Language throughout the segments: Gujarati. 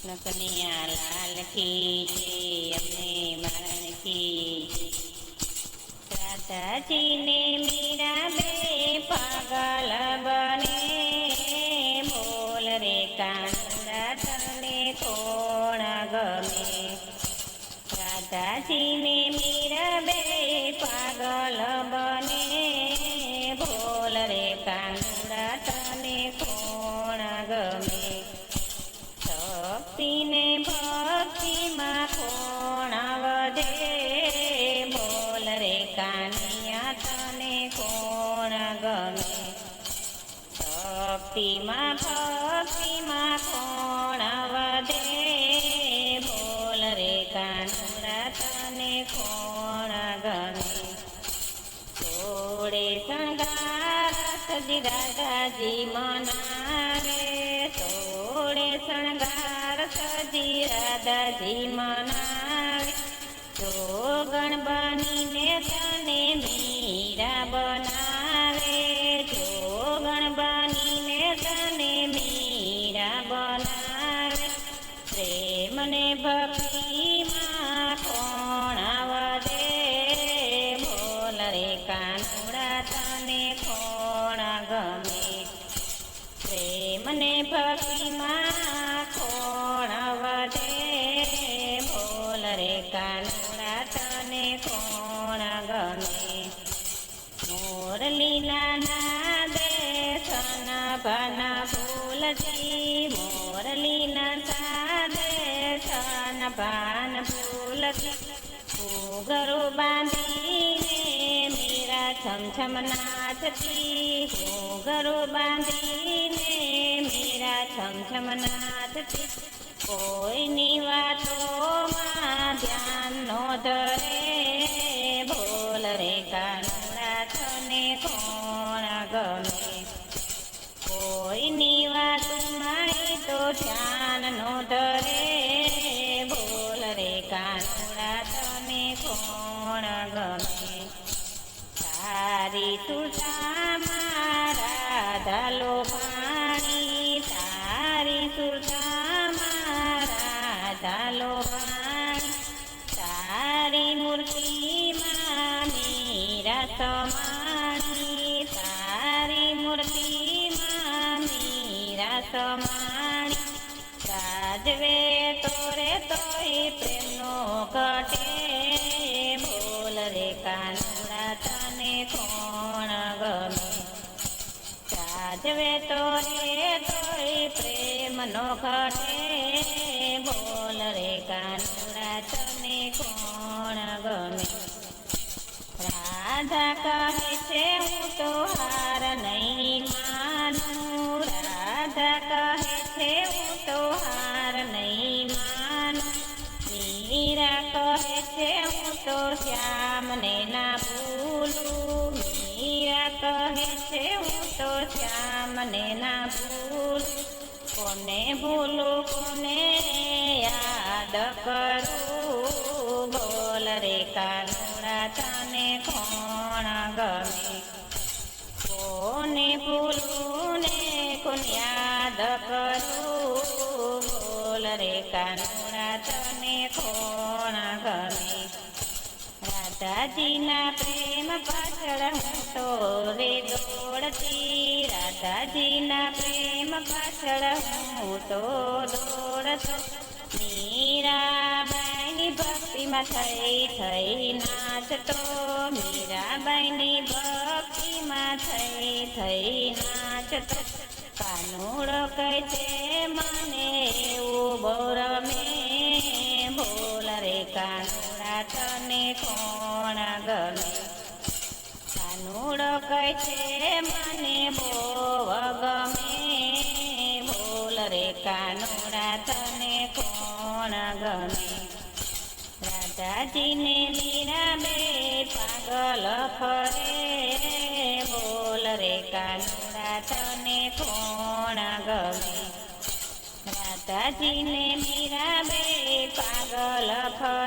કનૈયા લાલ કી જય અમને મારણ કી રાધાજીને મીરા બે પાગલ બને બોલ રે કાનુડા તને કોણ ગમે રાધાજીને મીરા બે પાગલ બને ગમે ભક્તિમાં ભક્તિમાં કોણ વધે? બોલ રે કાનુડા, તને કોણ ગમે? જોડે શણગાર સજી રાધાજી મનાવે. થોડે શણગાર સજી રાધાજી મનાવે. જોગણ બનીને તને ભક્તિમાં કોણ વધે બોલ રે કાનુડા તને કોણ ગમે પ્રેમને ભક્તિમાં કોણ વધે બોલ રે કાનુડા તને કોણ ગમે મોરલીના નાદે સન ભન સન ભાન ફૂલથી ઘરો બાંધીને મીરા છમછમ નાચતી ઘરો બાંધીને મીરા છમછમ નાચતી કોઈની વાતોમાં ધ્યાન નો ધરે. બોલ રે કાનુડા તને કોણ ગમે? मला तने कोण गमे तारी तुझा मारा दालो पाणी तारी तुझा मारा दालो पाणी तारी ઘટે બોલ રે કાનુડા તને કોણ ગમે સાજવે તો રે તોય પ્રેમનો ખટે બોલ રે કાનુડા તને કોણ ગમે રાધા કહે છે મીરા કહે છે હું તો શ્યામને ના ભૂલું. મીરા કહે છે હું તો શ્યામને ના ભૂલું. કોને ભૂલું, કોને યાદ કરું? બોલ રે કાનુડા તને કોણ ગમે? કોને ભૂલું ને કોને યાદ કરું? બોલ રે કાનુડા રાધાજીના પ્રેમ પાછળ હું તો રે દોડતી. રાધાજીના પ્રેમ પાછળ હું તો દોડતો. મીરાબાઈની ભક્તિમાં થઈ થઈ નાચતો. મીરાબાઈની ભક્તિમાં થઈ થઈ નાચતો. કાનુડો કહે છે, મને એવું બૌરમે, બોલ રે કાનુડા. તને કોણ ગમે? કાનુડો કહે છે, મને બોવ ગમે. બોલ રે, કાનુડા તને કોણ ગમે? રાધાજીને મીરા બે પાગલ ફરે. બોલ રે, કાનુડા તને કોણ ગમે? રાધાજીને મીરા બે પાગલ ફરે.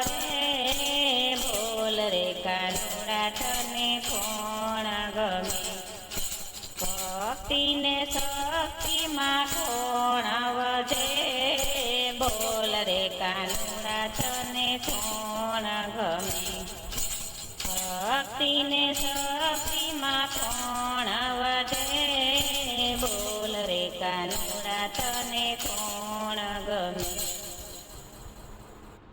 બોલ રે કાનુડા તને કોણ ગમે? ભક્તિને શક્તિમાં કોણ વધે? બોલ રે કાનુડા તને